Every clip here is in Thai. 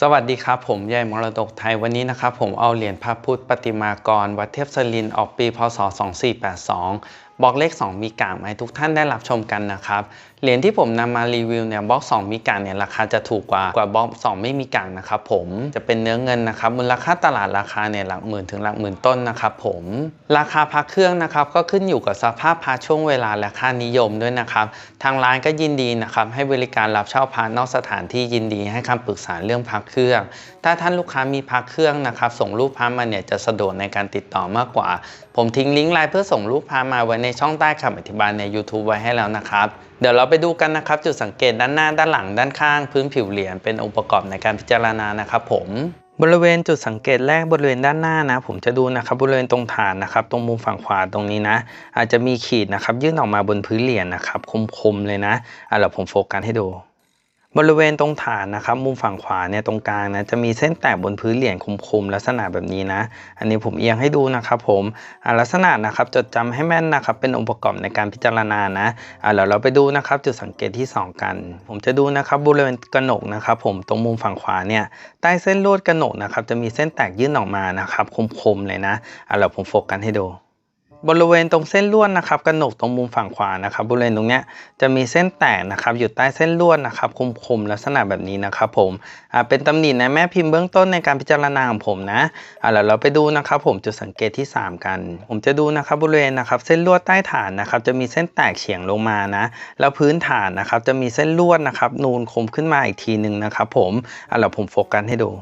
สวัสดีครับ ผมใหญ่มรดกไทยวันนี้นะครับ ผมเอาเหรียญพระพุทธปฏิมากร วัดเทพสลินออกปีพศ 2482 บล็อกเลข 2 มีกามาให้ทุกท่านได้รับชมกันนะครับ เหรียญที่ผมนำมารีวิวเนี่ยบล็อก 2 มีกางเนี่ยราคาจะถูกกว่ากว่าบล็อก 2 ไม่มีกางนะครับผมจะเป็นเนื้อเงินนะครับมูลค่าตลาดราคาเนี่ยหลักหมื่นถึงหลักหมื่นต้นนะครับผมราคาพระเครื่องนะครับก็ขึ้นอยู่กับสภาพพระช่วงเวลาและค่านิยมด้วยนะครับทางร้านก็ยินดีนะครับให้บริการรับเช่าพระนอกสถานที่ยินดีให้คำปรึกษาเรื่องพระเครื่อง ถ้าท่านลูกค้ามีพระเครื่องนะครับส่งรูปพระมาเนี่ยจะสะดวกในการติดต่อมากกว่า ผมทิ้งลิงก์ไลน์เพื่อส่งรูปพระมาไว้ในในช่องใต้คำอธิบายใน YouTube ไว้ให้แล้วนะครับ เดี๋ยวเราไปดูกันนะครับ จุดสังเกตด้านหน้าด้านหลังด้านข้าง พื้นผิวเหรียญเป็นองค์ประกอบในการพิจารณานะครับผมบริเวณจุดสังเกตแรกบริเวณด้านหน้านะ ผมจะดูนะครับบริเวณตรงฐานนะครับ ตรงมุมฝั่งขวาตรงนี้นะ อาจจะมีขีดนะครับ ยื่นออกมาบนพื้นเหรียญนะครับ คมๆเลยนะอะเดี๋ยวผมโฟกัสให้ดู บริเวณตรงฐานนะครับมุมฝั่งขวาเนี่ยตรงกลางนะจะมีเส้นแตกบนพื้นเหรียญคมๆลักษณะแบบนี้นะ อันนี้ผมเอียงให้ดูนะครับผมลักษณะนะครับจดจำให้แม่นนะครับเป็นองค์ประกอบในการพิจารณานะอ่าเดี๋ยวเราไปดูนะครับจุดสังเกตที่ 2 กัน ผมจะดูนะครับบริเวณกระหนกนะครับผมตรงมุมฝั่งขวาเนี่ยใต้เส้นลวดกระหนกนะครับจะมีเส้นแตกยื่นออกมานะครับคมๆเลยนะอ่าเดี๋ยวผมโฟกัสให้ดู บริเวณตรงเส้นลวดนะครับกระหนกตรงมุมฝั่งขวานะครับ บริเวณตรงเนี้ยจะมีเส้นแตกนะครับ อยู่ใต้เส้นลวดนะครับคมๆลักษณะแบบนี้นะครับ ผมอ่าเป็นตำหนิในแม่พิมพ์เบื้องต้นในการพิจารณาของผมนะอ่าแล้วเราไปดูนะครับ ผมจุดสังเกตที่ 3 กัน ผมจะดูนะครับบริเวณนะครับ เส้นลวดใต้ฐานนะครับ จะมีเส้นแตกเฉียงลงมานะ แล้วพื้นฐานนะครับ จะมีเส้นลวดนะครับ นูนคมขึ้นมาอีกทีหนึ่งนะครับ ผมอ่าแล้วผมโฟกัสให้ดู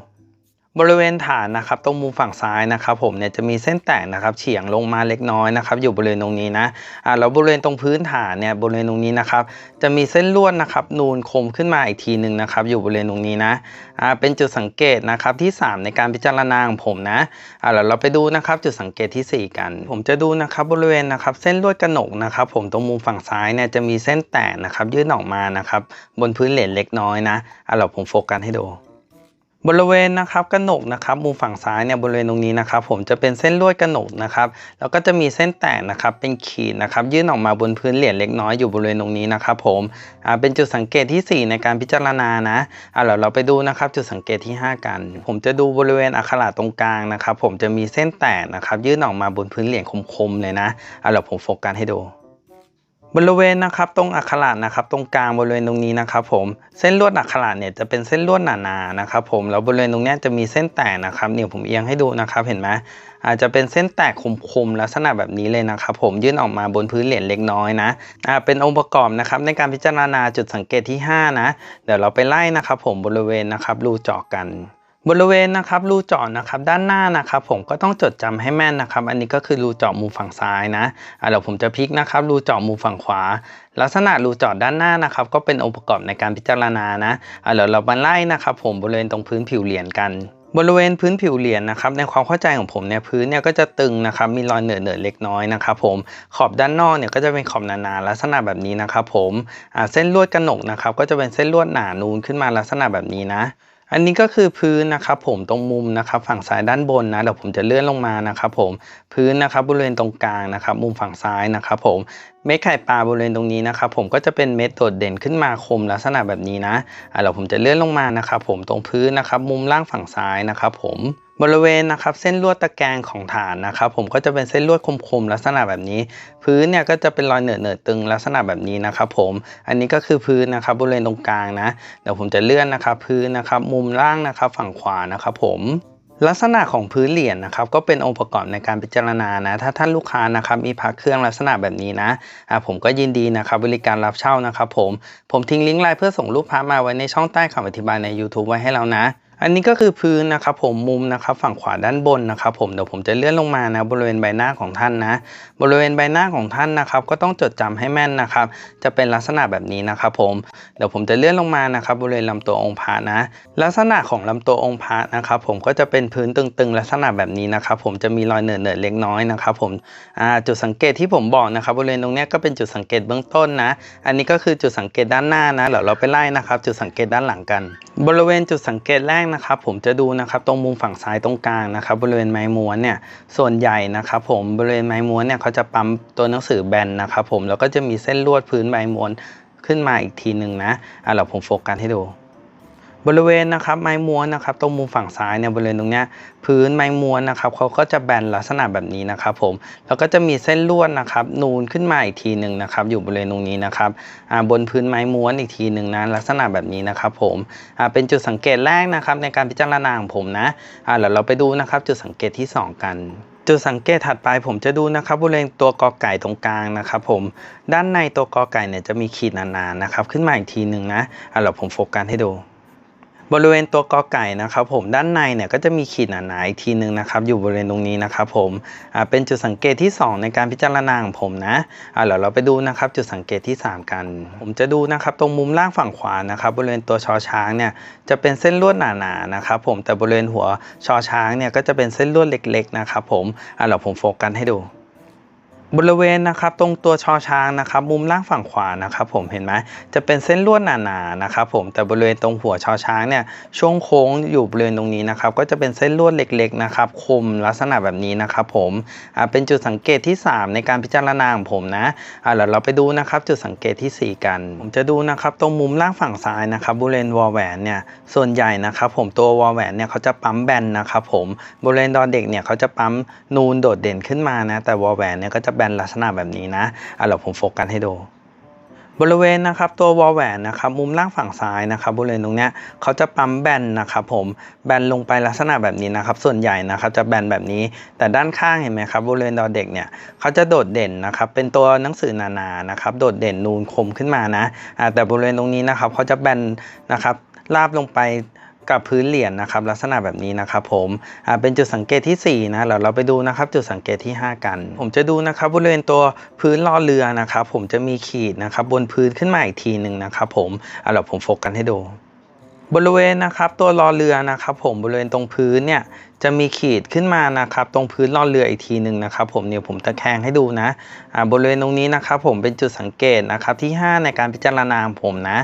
บริเวณฐานนะครับตรงมุมฝั่งซ้ายนะครับผมเนี่ยจะมีเส้นแตกนะครับเฉียงลงมาเล็กน้อยนะครับอยู่บริเวณตรงนี้นะอ่าแล้วบริเวณตรงพื้นฐานเนี่ยบริเวณตรงนี้นะครับจะมีเส้นลวดนะครับนูนคมขึ้นมาอีกทีหนึ่งนะครับอยู่บริเวณตรงนี้นะอ่าเป็นจุดสังเกตนะครับที่ 3 ในการพิจารณาของผมนะอ่าแล้วเราไปดูนะครับจุดสังเกตทีสี่4 กัน ผมจะดูนะครับบริเวณนะครับเส้นลวดกระหนกนะครับผมตรงมุมฝั่งซ้ายเนี่ยจะมีเส้นแตกนะครับยื่นออกมานะครับบนพื้นเหรียญเล็กน้อยนะอ่าเราผมโฟกัสให้ดู บริเวณนะครับกระหนกนะครับมุมฝั่งซ้ายเนี่ยบริเวณตรงนี้นะครับ ผมจะเป็นเส้นลวดกระหนกนะครับแล้วก็จะมีเส้นแตกนะครับเป็นขีดนะครับยื่นออกมาบนพื้นเหรียญเล็กน้อยอยู่บริเวณตรงนี้นะครับ ผมอ่าเป็นจุดสังเกตที่ 4 ในการพิจารณานะอ่าเดี๋ยวเราไปดูนะครับ จุดสังเกตที่ 5 กัน ผมจะดูบริเวณอักขระตรงกลางนะครับ ผมจะมีเส้นแตกนะครับยื่นออกมาบนพื้นเหรียญคมๆเลยนะอ่าเดี๋ยวผมโฟกัสให้ดู บริเวณนะครับตรงอักขระนะครับตรงกลางบริเวณตรงนี้นะครับผมเส้นลวดอักขระเนี่ยจะเป็นเส้นลวดหนาๆนะครับผมแล้วบริเวณตรงนี้จะมีเส้นแตกนะครับเนี่ยผมเอียงให้ดูนะครับเห็นไหมอาจจะเป็นเส้นแตกคมๆลักษณะแบบนี้เลยนะครับผมยื่นออกมาบนพื้นเหรียญเล็กน้อยนะอ่าเป็นองค์ประกอบนะครับในการพิจารณาจุดสังเกตที่ 5 นะ เดี๋ยวเราไปไล่นะครับผมบริเวณนะครับรูเจาะกัน บริเวณนะครับรูเจาะนะครับด้านหน้านะครับ ผมก็ต้องจดจำให้แม่นนะครับ อันนี้ก็คือรูเจาะมุมฝั่งซ้ายนะอะเดี๋ยวผมจะพลิกนะครับรูเจาะมุมฝั่งขวา ลักษณะรูเจาะด้านหน้านะครับ ก็เป็นองค์ประกอบในการพิจารณานะอะเดี๋ยวเรามาไล่นะครับ ผมบริเวณตรงพื้นผิวเหรียญกันบริเวณพื้นผิวเหรียญนะครับในความเข้าใจของผมเนี่ยพื้นเนี่ยก็จะตึงนะครับมีรอยเหนอะเหนอเล็กน้อยนะครับผมขอบด้านนอกเนี่ยก็จะเป็นขอบหนาๆลักษณะแบบนี้นะครับผมอ่าเส้นลวดกระหนกนะครับก็จะเป็นเส้นลวดหนานูนขึ้นมาลักษณะแบบนี้นะ อันนี้ก็คือพื้นนะครับผมตรงมุมนะครับฝั่งซ้ายด้านบนนะเดี๋ยวผมจะเลื่อนลงมานะครับผมพื้นนะครับบริเวณตรงกลางนะครับมุมฝั่งซ้ายนะครับผมเม็ดไข่ปลาบริเวณตรงนี้นะครับผมก็จะเป็นเม็ดโดดเด่นขึ้นมาคมลักษณะแบบนี้นะอะเดี๋ยวผมจะเลื่อนลงมานะครับผมตรงพื้นนะครับมุมล่างฝั่งซ้ายนะครับผม บริเวณนะครับเส้นลวดตะแกรงของฐานนะครับ ผมก็จะเป็นเส้นลวดคมๆลักษณะแบบนี้ พื้นเนี่ยก็จะเป็นรอยเหนอะเหนอะตึงลักษณะแบบนี้นะครับ ผมอันนี้ก็คือพื้นนะครับบริเวณตรงกลางนะเดี๋ยวผมจะเลื่อนนะครับพื้นนะครับมุมล่างนะครับฝั่งขวานะครับผมลักษณะของพื้นเหรียญนะครับก็เป็นองค์ประกอบในการพิจารณานะถ้าท่านลูกค้านะครับมีพักเครื่องลักษณะแบบนี้นะอ่าผมก็ยินดีนะครับบริการรับเช่านะครับผมผมทิ้งลิงก์ไลน์เพื่อส่งรูปพระมาไว้ในช่องใต้คำอธิบายใน YouTube ไว้ให้แล้วนะ อันนี้ก็คือพื้นนะครับผมมุมนะครับฝั่งขวาด้านบนนะครับผมเดี๋ยวผมจะเลื่อนลงมานะบริเวณใบหน้าของท่านนะ บริเวณใบหน้าของท่านนะครับ ก็ต้องจดจำให้แม่นนะครับ จะเป็นลักษณะแบบนี้นะครับผมเดี๋ยวผมจะเลื่อนลงมานะครับบริเวณลำตัวองค์พระนะ ลักษณะของลำตัวองค์พระนะครับผมก็จะเป็นพื้นตึงๆ ลักษณะแบบนี้นะครับผมจะมีรอยเหนอะเหนอเล็กน้อยนะครับผมจุดสังเกตที่ผมบอกนะครับบริเวณตรงนี้ก็เป็นจุดสังเกตเบื้องต้นนะ อันนี้ก็คือจุดสังเกตด้านหน้านะเดี๋ยวเราไปไล่นะครับ จุดสังเกตด้านหลังกัน บริเวณจุดสังเกตแรกนะครับผมจะดูนะครับตรงมุมฝั่งซ้ายตรงกลางนะครับบริเวณไม้ม้วนเนี่ยส่วนใหญ่นะครับผมบริเวณไม้ม้วนเนี่ยเขาจะปั๊มตัวหนังสือแบนนะครับผมแล้วก็จะมีเส้นลวดพื้นไม้ม้วนขึ้นมาอีกทีหนึ่งนะอะเราผมโฟกัสให้ดู บริเวณนะครับไม้ม้วนนะครับตรงมุมฝั่งซ้ายเนี่ยบริเวณตรงเนี้ยพื้นไม้ม้วนนะครับเขาก็จะแบนลักษณะแบบนี้นะครับผมแล้วก็จะมีเส้นลวดนะครับนูนขึ้นมาอีกทีหนึ่งนะครับอยู่บริเวณตรงนี้นะครับบนพื้นไม้ม้วนอีกทีหนึ่งนะลักษณะแบบนี้นะครับผมเป็นจุดสังเกตแรกนะครับในการพิจารณาของผมนะเดี๋ยวเราไปดูนะครับจุดสังเกตที่สองกันจุดสังเกตถัดไปผมจะดูนะครับบริเวณตัวกอไก่ตรงกลางนะครับผมด้านในตัวกอไก่เนี่ยจะมีขีดหนาๆนะครับขึ้นมาอีกทีหนึ่งนะอะเดี๋ยวผมโฟกัสให้ดู บริเวณตัวกอไก่นะครับผมด้านในเนี่ยก็จะมีขีดหนาๆอีกทีหนึ่งนะครับอยู่บริเวณตรงนี้นะครับผมเป็นจุดสังเกตที่ 2 ในการพิจารณาของผมนะเดี๋ยวเราไปดูนะครับจุดสังเกตที่ 3 กัน ผมจะดูนะครับตรงมุมล่างฝั่งขวานะครับบริเวณตัวชอช้างเนี่ยจะเป็นเส้นลวดหนาๆนะครับผมแต่บริเวณหัวชอช้างเนี่ยก็จะเป็นเส้นลวดเล็กๆนะครับผมเดี๋ยวผมโฟกัสให้ดู บริเวณนะครับตรงตัวชอช้างนะครับมุมล่างฝั่งขวานะครับผมเห็นไหมจะเป็นเส้นลวดหนาๆนะครับผมแต่บริเวณตรงหัวชอช้างเนี่ยช่วงโค้งอยู่บริเวณตรงนี้นะครับก็จะเป็นเส้นลวดเล็กๆนะครับคมลักษณะแบบนี้นะครับผมอ่าเป็นจุดสังเกตที่ 3 ในการพิจารณาของผมนะอ่าเดี๋ยวเราไปดูนะครับจุดสังเกตที่ 4 กัน ผมจะดูนะครับตรงมุมล่างฝั่งซ้ายนะครับบริเวณวอลแหวนเนี่ยส่วนใหญ่นะครับผมตัววอลแหวนเนี่ยเขาจะปั๊มแบนนะครับผมบริเวณดอนเด็กเนี่ยเขาจะปั๊มนูนโดดเด่นขึ้นมานะแต่วอลแหวนเนี่ยก็จะแบนลักษณะแบบนี้นะอะเดี๋ยวผมโฟกัสให้ดูบริเวณนะครับตัววอลแหวนนะครับมุมล่างฝั่งซ้ายนะครับบริเวณตรงเนี้ยเขาจะปั๊มแบนนะครับผมแบนลงไปลักษณะแบบนี้นะครับ ส่วนใหญ่นะครับจะแบนแบบนี้ แต่ด้านข้างเห็นไหมครับบริเวณดอเด็กเนี่ยเขาจะโดดเด่นนะครับเป็นตัวหนังสือหนานะครับโดดเด่นนูนคมขึ้นมานะแต่บริเวณตรงนี้นะครับเขาจะแบนนะครับราบลงไป กับพื้นเหรียญนะครับลักษณะแบบนี้นะครับผมอ่าเป็นจุดสังเกตที่สี่นะเดี๋ยวเราไปดูนะครับจุดสังเกตที่ห้ากัน ผมจะดูนะครับบริเวณตัวพื้นล้อเรือนะครับผมจะมีขีดนะครับบนพื้นขึ้นมาอีกทีหนึ่งนะครับผมอ่าเดี๋ยวผมโฟกัสให้ดูบริเวณนะครับตัวล้อเรือนะครับผมบริเวณตรงพื้นเนี่ยจะมีขีดขึ้นมานะครับตรงพื้นล้อเรืออีกทีหนึ่งนะครับ ผมเนี่ยผมตะแคงให้ดูนะอ่าบริเวณตรงนี้นะครับ ผมเป็นจุดสังเกตนะครับที่ 5 ในการพิจารณาผมนะ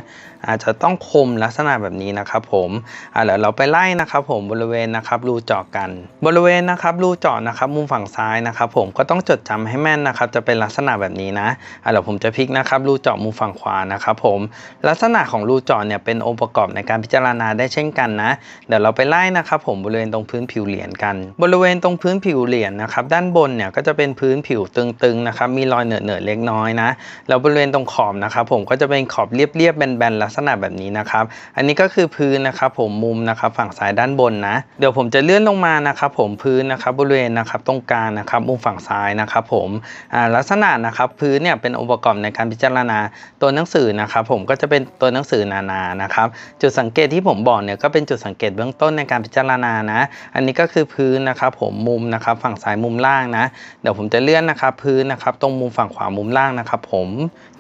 อาจจะต้องคมลักษณะแบบนี้นะครับผมอ่าเดี๋ยวเราไปไล่นะครับผมบริเวณนะครับรูเจาะกัน บริเวณนะครับรูเจาะนะครับมุมฝั่งซ้ายนะครับ ผมก็ต้องจดจำให้แม่นนะครับ จะเป็นลักษณะแบบนี้นะอ่าเดี๋ยวผมจะพลิกนะครับรูเจาะมุมฝั่งขวานะครับ ผมลักษณะของรูเจาะเนี่ยเป็นองค์ประกอบในการพิจารณาได้เช่นกันนะ เดี๋ยวเราไปไล่นะครับ ผมบริเวณตรงพื้นผิวเหรียญกัน บริเวณตรงพื้นผิวเหรียญนะครับด้านบนเนี่ยก็จะเป็นพื้นผิวตึงๆนะครับมีรอยเหนอะๆเล็กน้อยนะแล้วบริเวณตรงขอบนะครับผมก็จะเป็นขอบเรียบๆแบนๆลักษณะแบบนี้นะครับอันนี้ก็คือพื้นนะครับผมมุมนะครับฝั่งซ้ายด้านบนนะ เดี๋ยวผมจะเลื่อนลงมานะครับผมพื้นนะครับบริเวณนะครับตรงกลางนะครับมุมฝั่งซ้ายนะครับผมลักษณะนะครับพื้นเนี่ยเป็นองค์ประกอบในการพิจารณาตัวหนังสือนะครับผมก็จะเป็นตัวหนังสือนานานะครับจุดสังเกตที่ผมบอกเนี่ยก็เป็นจุดสังเกตเบื้องต้นในการพิจารณานะ อันนี้ก็คือพื้นนะครับผมมุมนะครับฝั่งซ้ายมุมล่างนะ เดี๋ยวผมจะเลื่อนนะครับพื้นนะครับตรงมุมฝั่งขวามุมล่างนะครับผม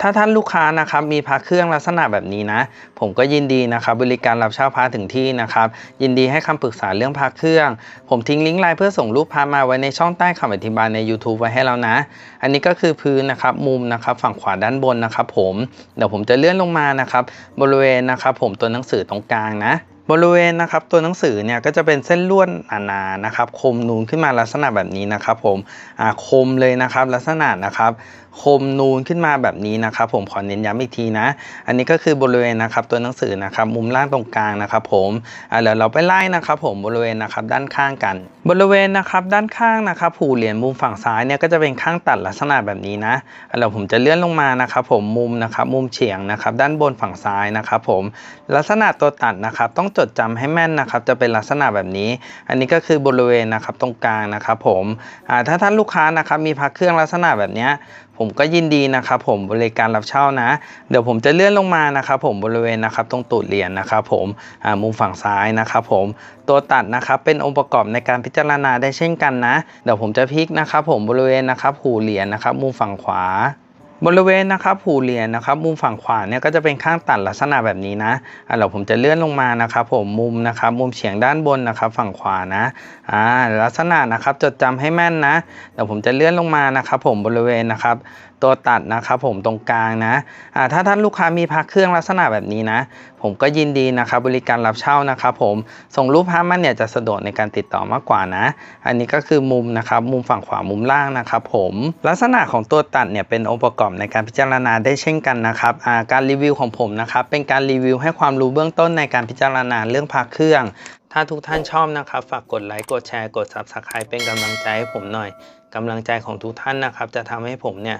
ถ้าท่านลูกค้านะครับมีพระเครื่องลักษณะแบบนี้นะ ผมก็ยินดีนะครับบริการรับเช่าพระถึงที่นะครับยินดีให้คำปรึกษาเรื่องพระเครื่อง ผมทิ้งลิงก์ไลน์เพื่อส่งรูปพระมาไว้ในช่องใต้คำอธิบายใน YouTube ไว้ให้แล้วนะ อันนี้ก็คือพื้นนะครับมุมนะครับฝั่งขวาด้านบนนะครับผมเดี๋ยวผมจะเลื่อนลงมานะครับบริเวณนะครับผมตัวหนังสือตรงกลางนะ บริเวณนะครับตัวหนังสือเนี่ยก็จะเป็นเส้นลวดหนาๆนะครับ คมนูนขึ้นมาลักษณะแบบนี้นะครับ ผมคมเลยนะครับลักษณะนะครับ คมนูนขึ้นมาแบบนี้นะครับ ผมขอเน้นย้ำอีกทีนะ อันนี้ก็คือบริเวณนะครับตัวหนังสือนะครับ มุมล่างตรงกลางนะครับ ผมเดี๋ยวเราไปไล่นะครับ ผมบริเวณนะครับด้านข้างกัน บริเวณนะครับด้านข้างนะครับผูเหรียญมุมฝั่งซ้ายเนี่ยก็จะเป็นข้างตัดลักษณะแบบนี้นะเดี๋ยวผมจะเลื่อนลงมานะครับ ผมมุมนะครับ มุมเฉียงนะครับ ด้านบนฝั่งซ้ายนะครับ ผมลักษณะตัวตัดนะครับต้องจดจำให้แม่นนะครับจะเป็นลักษณะแบบนี้ อันนี้ก็คือบริเวณนะครับตรงกลางนะครับผมถ้าท่านลูกค้านะครับมีพักเครื่องลักษณะแบบนี้ผมก็ยินดีนะครับผมบริการรับเช่านะ เดี๋ยวผมจะเลื่อนลงมานะครับผมบริเวณนะครับตรงตูดเหรียญนะครับผมมุมฝั่งซ้ายนะครับผมตัวตัดนะครับเป็นองค์ประกอบในการพิจารณาได้เช่นกันนะ เดี๋ยวผมจะพลิกนะครับผมบริเวณนะครับหูเหรียญนะครับมุมฝั่งขวา บริเวณนะครับหูเหรียญนะครับมุมฝั่งขวาเนี่ยก็จะเป็นข้างตัดลักษณะแบบนี้นะอ่าเดี๋ยวผมจะเลื่อนลงมานะครับผมมุมนะครับมุมเฉียงด้านบนนะครับฝั่งขวานะอ่าลักษณะนะครับจดจำให้แม่นนะเดี๋ยวผมจะเลื่อนลงมานะครับผมบริเวณนะครับ ตัวตัดนะครับผมตรงกลางนะอ่าถ้าท่านลูกค้ามีพระเครื่องลักษณะแบบนี้นะ ผมก็ยินดีนะครับบริการรับเช่านะครับผมส่งรูปพระมันเนี่ยจะสะดวกในการติดต่อมากกว่านะ อันนี้ก็คือมุมนะครับมุมฝั่งขวามุมล่างนะครับผมลักษณะของตัวตัดเนี่ยเป็นองค์ประกอบในการพิจารณาได้เช่นกันนะครับการรีวิวของผมนะครับเป็นการรีวิวให้ความรู้เบื้องต้นในการพิจารณาเรื่องพระเครื่องถ้าทุกท่านชอบนะครับ ฝากกดไลค์ กดแชร์ กด Subscribe เป็นกำลังใจให้ผมหน่อย กำลังใจของทุกท่านนะครับ จะทำให้ผมเนี่ย